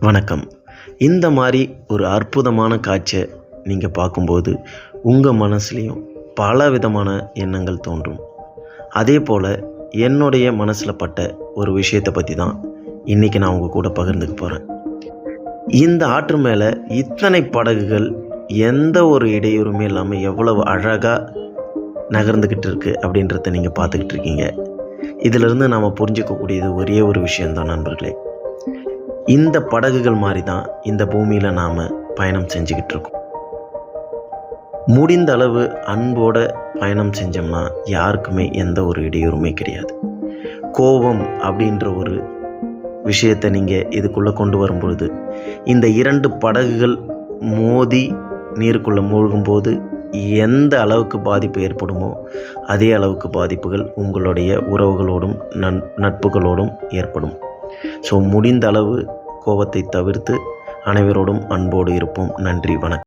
வணக்கம். இந்த மாதிரி ஒரு அற்புதமான காட்சியை நீங்கள் பார்க்கும்போது உங்கள் மனசுலேயும் பல விதமான எண்ணங்கள் தோன்றும். அதே போல் என்னுடைய மனசில் பட்ட ஒரு விஷயத்தை பற்றி தான் இன்றைக்கி நான் உங்கள் கூட பகிர்ந்துக்க போகிறேன் இந்த ஆற்று மேலே இத்தனை படகுகள் எந்த ஒரு இடையூறுமே இல்லாமல் எவ்வளவு அழகாக நகர்ந்துக்கிட்டு இருக்குது அப்படின்றத நீங்கள் பார்த்துக்கிட்டு இருக்கீங்க. இதிலிருந்து நாம் புரிஞ்சுக்கக்கூடியது ஒரே ஒரு விஷயம்தான் நண்பர்களே. இந்த படகுகள் மாதிரி தான் இந்த பூமியில் நாம் பயணம் செஞ்சுக்கிட்டு இருக்கோம். முடிந்த அளவு அன்போட பயணம் செஞ்சோம்னா யாருக்குமே எந்த ஒரு இடையூறுமே கிடையாது. கோபம் அப்படின்ற ஒரு விஷயத்தை நீங்கள் இதுக்குள்ளே கொண்டு வரும்பொழுது இந்த இரண்டு படகுகள் மோதி நீருக்குள்ளே மூழ்கும்போது எந்த அளவுக்கு பாதிப்பு ஏற்படுமோ அதே அளவுக்கு பாதிப்புகள் உங்களுடைய உறவுகளோடும் நன் நட்புகளோடும் ஏற்படும். ஸோ முடிந்த அளவு கோபத்தை தவிர்த்து அனைவரோடும் அன்போடு இருப்போம். நன்றி வணக்கம்.